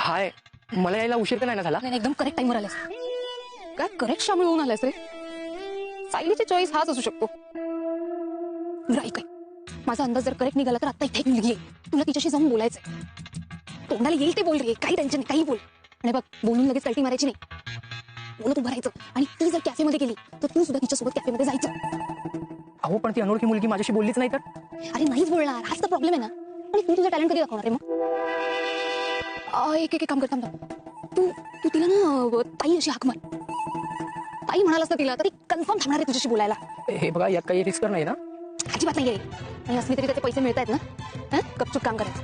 हाय. मला यायला उशीर तर नाही ना झाला? नाही एकदम करेक्ट टाइमवर आलास काय करेक्ट शामिळ होऊन आलास रे? सायलीची चॉईस हाच असू शकतो. बरं ऐक ऐक. माझा अंदाज जर करेक्ट निघाला तर आता इथे एक मुलगी आहे तुला तिच्याशी जाऊन बोलायचंय. तोंडाला येईल ते बोल रे काही टेन्शन नाही काही बोल. आणि बघ बोलून लगेच कल्टी मारायची नाही. बोलत उभं राहायचं. आणि ती जर कॅफेमध्ये गेली तर तू सुद्धा तिच्यासोबत कॅफेमध्ये जायचं. अहो पण ती अनोळखी मुलगी माझ्याशी बोललीच नाही तर? अरे नाहीच बोलणार. हाच तर प्रॉब्लेम आहे ना. आणि तू तुझं टॅलेंट कधी दाखवणार आहे मग? एक एक काम करता तू तू तिला ना ताई अशी हाक मार. ताई म्हणालास ना तिला ती कन्फर्म थांबणार आहे तुझ्याशी बोलायला. हे बघा यात काही रिस्क नाही ना? अजिबात नाही आणि असली तरी त्याचे पैसे मिळत आहेत ना? हं? काम करायचं.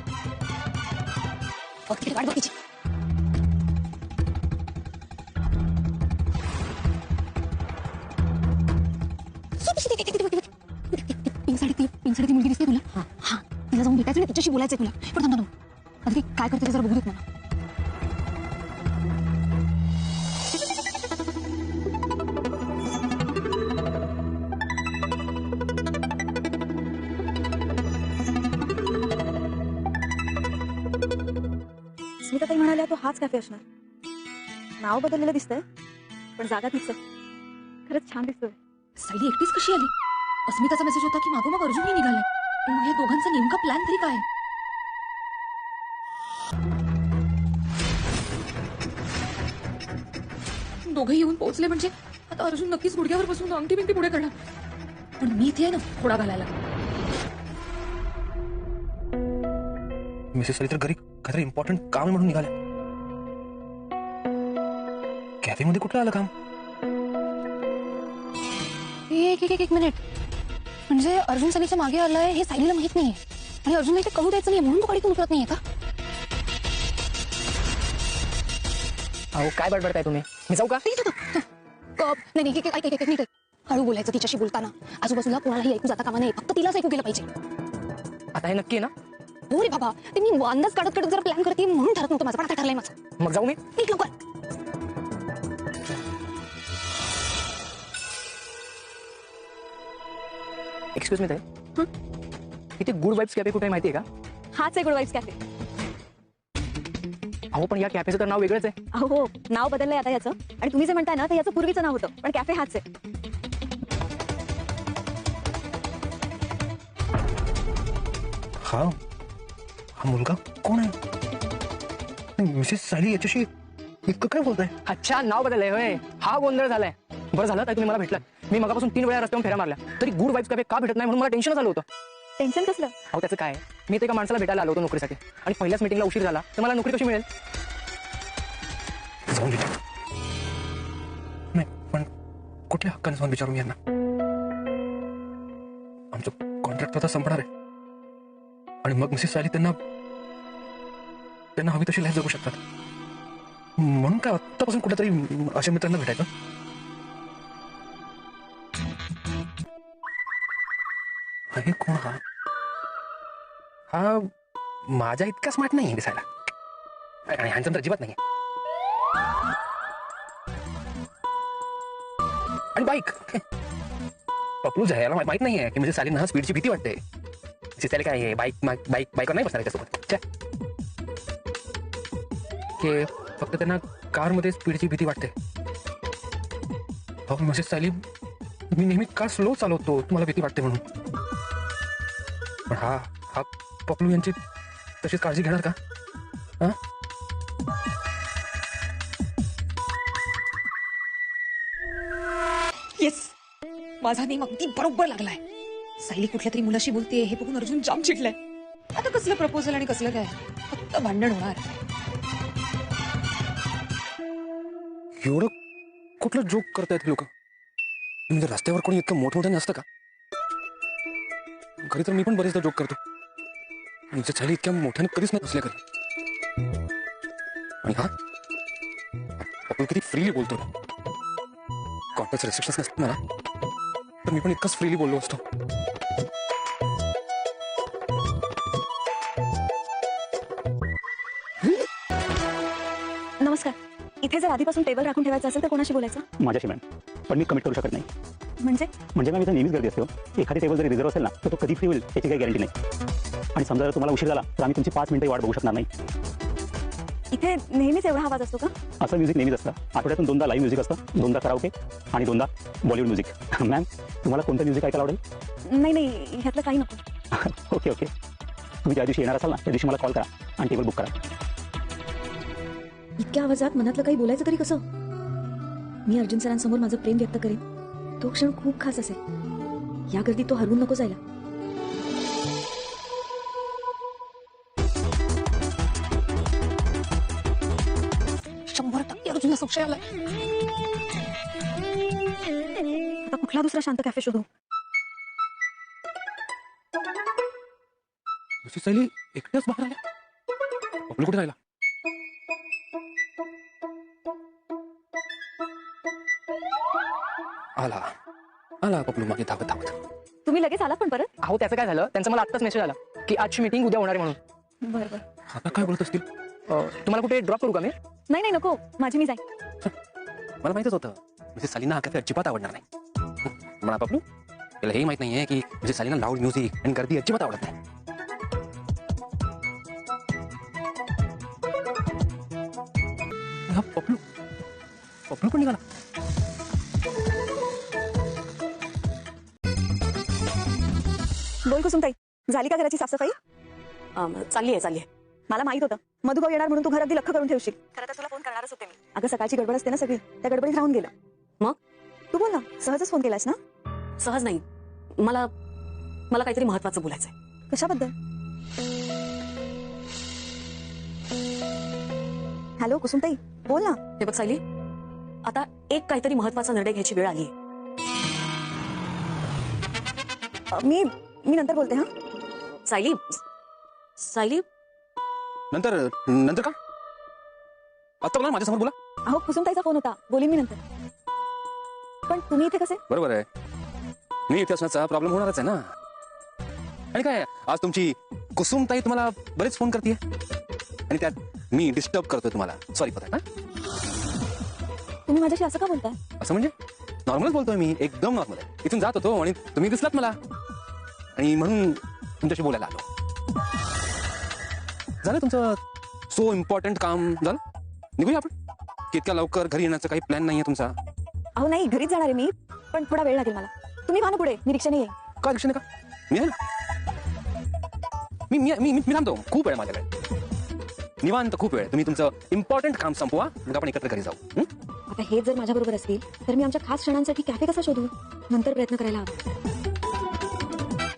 बघ वाट तिची. साडी ती साडी ती तुला? हा. तिला जाऊन भेटायचं ना तिच्याशी तुला. पण थांब. आता ती काय करते जरा बघू देत मला स्मिता ताई म्हणाल्या तो हाच कॅफे असणार. नाव बदललेलं दिसतंय पण जागा तीच आहे खरंच छान दिसतोय. सायली एकटीच कशी आली? अस्मिताचा मेसेज होता की मागोमाग अर्जुनही निघालाय. पण मग या दोघांचा नेमका प्लॅन तरी काय? आहे दोघे येऊन पोहोचले म्हणजे आता अर्जुन नक्कीच गुडघ्यावर बसून अंगठी बिंगठी पुढे करणार. पण मी इथे आहे ना थोडा घालायला. मिसेस सरी तर घरी काहीतरी इम्पॉर्टंट काम आहे म्हणून निघाल्या. कॅफेमध्ये कुठलं आलं काम? एक एक एक एक मिनिट म्हणजे अर्जुन सनीच्या मागे आलाय हे सायलीला माहीत नाहीये. आणि अर्जुनला इथे कळू द्यायचं नाही म्हणून तो गाडीतून उतरत नाहीये का? अहो काय बडबडताय तुम्ही? मी जाऊ का ठीक ठीक. कप. नाही नाही ऐक ऐक ऐक नीट. हळू बोलायचं तिच्याशी बोलताना. आजूबाजूला कोणालाही ऐकू जाता कामा नाही फक्त तिलाच ऐकू गेलं पाहिजे. आता हे नक्की ना? हो रे बाबा. ते मी अंदाज काढत काढत जर प्लॅन करते म्हणून ठरत नव्हतं माझं. पण आता ठरलंय माझं. मग जाऊ मी? एक लवकर. एक्सक्यूज मी ताई. इथे गुड वाईब्स कॅफे कुठे माहिती आहे का? हाच आहे गुड वाईब्स कॅफे अहो पण या कॅफेचं तर नाव वेगळंच आहे. अहो नाव बदललंय आता याचं. आणि तुम्ही जे म्हणताय ना ते याचं पूर्वीचं नाव होतं पण कॅफे हाच आहे. हा? हा मुलगा कोण आहे? मिसेस साली याच्याशी इतकं काय बोलताय? अच्छा नाव बदललंय होय. हा गोंधळ झालाय. बरं झालं ताई तुम्ही मला भेटला मी मगापासून तीन वेळा रस्त्यावर फेऱ्या मारल्या. तरी गुड वाईब्स कॅफे का भेटत नाही म्हणून मला टेन्शन झालं होतं. टेन्शन कसलं? अहो त्याचं काय? आहे? मी ते एका माणसाला भेटायला आलो होतो नोकरीसाठी. आणि पहिल्याच मीटिंगला उशीर झाला. तर मला नोकरी कशी मिळेल? जाऊन नाही पण कुठल्या हक्काने जाऊन विचारू यांना आमचं कॉन्ट्रॅक्ट आता संपणार आहे. आणि मग मिसेस साली त्यांना त्यांना हवी तशी लाईफ जगू शकतात. म्हणून काय आत्तापासून कुठेतरी अशा मित्रांना भेटायचं? हे कोण हा? हा माझ्या इतका स्मार्ट नाही दिसायला. आणि ह्यांचं तर अजिबात नाही आणि बाईक पपलूज आहे माहीत नाही माहीत नाहीये की म्हणजे सालींना स्पीडची भीती वाटते. त्याला काय आहे? बाईक बाईक बाईकवर नाही बसणार त्यासोबत के फक्त त्यांना कारमध्ये स्पीडची भीती वाटते. हो म्हणजे साली मी नेहमी कार स्लो चालवतो? तुम्हाला भीती वाटते म्हणून. पण हा पपलू यांची. तशीच काळजी घेणार का? हा? येस माझा नेम अगदी बरोबर लागलाय. सायली कुठल्या तरी मुलाशी बोलते हे बघून अर्जुन जाम चिडलाय. आता कसलं प्रपोजल आणि कसलं काय? फक्त भांडण होणार. एवढं कुठलं जोक करतायत लोक? म्हणजे रस्त्यावर कोणी इतकं मोठमोठं नसतं का? घरी तर मी पण बरेचदा जोक करतो. इथे चाली इतक्या मोठ्याने कधीच नाही असल्या घरी आणि हा? आपण किती फ्रीली बोलतो कॉन्टॅक्ट रेस्ट्रिक्शन नसतात मला. तर मी पण इतकंच फ्रीली बोललो असतो. नमस्कार. इथे जर आधीपासून टेबल राखून ठेवायचं असेल तर कोणाशी बोलायचं? माझ्याशी मॅम पण मी कमिट करू शकत नाही. म्हणजे? म्हणजे मॅम इथं नेहमीच गर्दी असते हो. एखादी टेबल जरी रिझर्व असेल ना तर तो कधी फ्री होईल याची काही गॅरंटी नाही. आणि समजा जर तुम्हाला उशीर झाला तर आम्ही तुमची पाच मिनिटं वाट बघू शकणार नाही. इथे नेहमीच एवढा आवाज असतो का? असं म्युझिक नेहमीच असतं. आठवड्यातून दोनदा लाईव्ह म्युझिक असतं. दोनदा कराओके आणि दोनदा बॉलिवूड म्युझिक मॅम तुम्हाला कोणतं म्युझिक ऐकायला आवडेल? नाही नाही ह्यातलं काही नको. ओके ओके तुम्ही ज्या दिवशी येणार असाल ना त्या दिवशी मला कॉल करा आणि टेबल बुक करा. इतक्या आवाजात मनातलं काही बोलायचं तरी कसं? मी अर्जुन सरांसमोर माझं प्रेम व्यक्त करेन. तो क्षण खूप खास असेल. या गर्दीत तो हरवून नको जायला. आला आता कुठला दुसरा शांत कॅफे शोधू? तुझी शैली एकट्याच बाहेर आल्या. कुठे राहिला? आला. आला पपलू मागे धावत धावत. तुम्ही लगेच आलात पण परत? अहो त्याचं काय झालं? त्यांचा मला आत्ताच मेसेज आला की आजची मीटिंग उद्या होणार आहे म्हणून. बरं बरं. आता काय बोलत असतील? अं, तुम्हाला कुठे ड्रॉप करू का मी? नाही नाही नको. माझी मी जाईन. मला माहितच होतं मिसेस सालीना हा कॅफे अजिबात आवडणार नाही. म्हणा पपलू त्याला हे माहीत नाहीये की मिसेस सालीना लाऊड म्युझिक आणि गर्दी अजिबात आवडत नाही. हा पपलू पपलू पण निघाला. बोल कुसुमताई झाली का घराची साफसफाई? चालली आहे चालली आहे मला माहीत होतं. मधुभाऊ येणार म्हणून तू घर अगदी लक्ष करून ठेवशील. खरं तर तुला फोन करणारच होते मी. अगं सकाळची गडबड असते ना सगळी. त्या गडबडीत राहून गेलं. मग? तू बोल ना. सहजच फोन केलास ना? सहज नाही. मला मला काहीतरी महत्वाचं बोलायचंय. कशाबद्दल? हॅलो कुसुमताई बोल ना. हे बघ सायली आता एक काहीतरी महत्त्वाचा निर्णय घ्यायची वेळ आली मी मी नंतर बोलते हा? सायली सायली नंतर नंतर का? आता बोला माझ्यासमोर बोला. अहो कुसुमताईचा फोन होता. बोलीन मी नंतर. पण तुम्ही इथे कसे? बरोबर आहे. मी इथे असण्याचा प्रॉब्लेम होणारच आहे ना. आणि काय आज तुमची कुसुमताई तुम्हाला बरेच फोन करते आणि त्यात मी डिस्टर्ब करतोय तुम्हाला. सॉरी दॅट तुम्ही माझ्याशी असं का बोलताय? असं म्हणजे? नॉर्मलच बोलतोय मी. एकदम नॉर्मल आहे. इथून जात होतो आणि तुम्ही दिसलात मला. आणि म्हणून तुमच्याशी बोलायला आलो. झालं तुमचं? सो इम्पॉर्टंट काम झालं? निघूया आपण? की इतक्या लवकर घरी येण्याचा काही प्लॅन नाहीये तुमचा. अहो नाही घरीच जाणार आहे मी पण थोडा वेळ लागेल मला. तुम्ही व्हा ना पुढे मी रिक्षाने येईन. का रिक्षाने का? मी आहे ना मी मी मी मी थांबतो. खूप वेळ माझ्याकडे. निवांत खूप वेळ. तुम्ही तुमचं इम्पॉर्टंट काम संपवा मग आपण एकत्र घरी जाऊ. हं? आता हे जर माझ्या बरोबर असतील तर मी आमच्या खास क्षणांसाठी कॅफे कसा शोधू? नंतर प्रयत्न करायला हवा.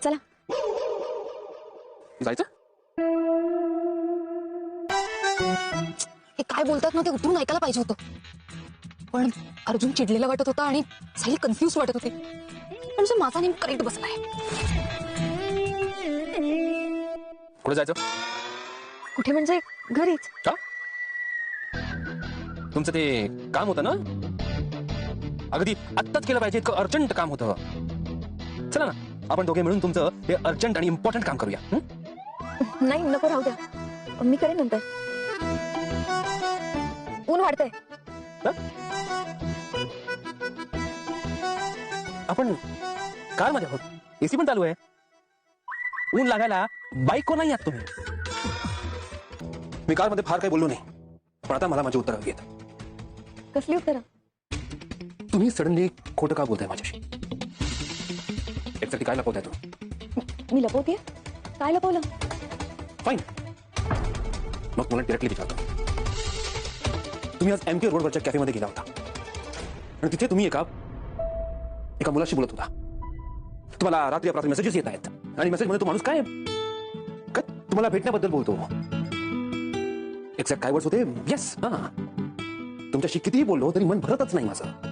चला. जायचं? हे काय बोलतात ना ते उतरून ऐकायला पाहिजे होतं. पण अर्जुन चिडलेला वाटत होता आणि साई कन्फ्युज वाटत होते. पण जो माझा नेम करेक्ट बसलाय कुठे जायचं? कुठे म्हणजे घरीच. का? तुमचं ते काम होतं ना? अगदी आत्ताच केलं पाहिजे इतकं अर्जंट काम होतं. चला ना आपण दोघे मिळून तुमचं हे अर्जंट आणि इम्पॉर्टंट काम करूया? नाही नको राहू द्या. मी करेन नंतर. ऊन वाढतंय आपण कार मध्ये आहोत एसी पण चालू आहे ऊन लागायला बाईक को नाही आहात तुम्ही। मी कार मध्ये फार काही बोललो नाही। पण आता मला माझी उत्तर हवी आहेत कसली उत्तरं? तुम्ही सडनली खोटं का बोलताय माझ्याशी एक्झॅक्टली काय लपवताय तुम्ही मी लपवतेय काय लपवलं फाईन मग मला डिरेक्टली विचारतो तुम्ही आज एम के रोडवरच्या कॅफेमध्ये गेला होता. आणि तिथे तुम्ही एका एका मुलाशी बोलत होता. तुम्हाला रात्री अपरात्री मेसेजेस येत आहेत. आणि मेसेज मध्ये तो माणूस काय? काय? तुम्हाला भेटण्याबद्दल बोलतो. एक्झॅक्ट काय वर्ड्स होते? येस हा. तुमच्याशी कितीही बोललो, तरी मन भरतच नाही माझं.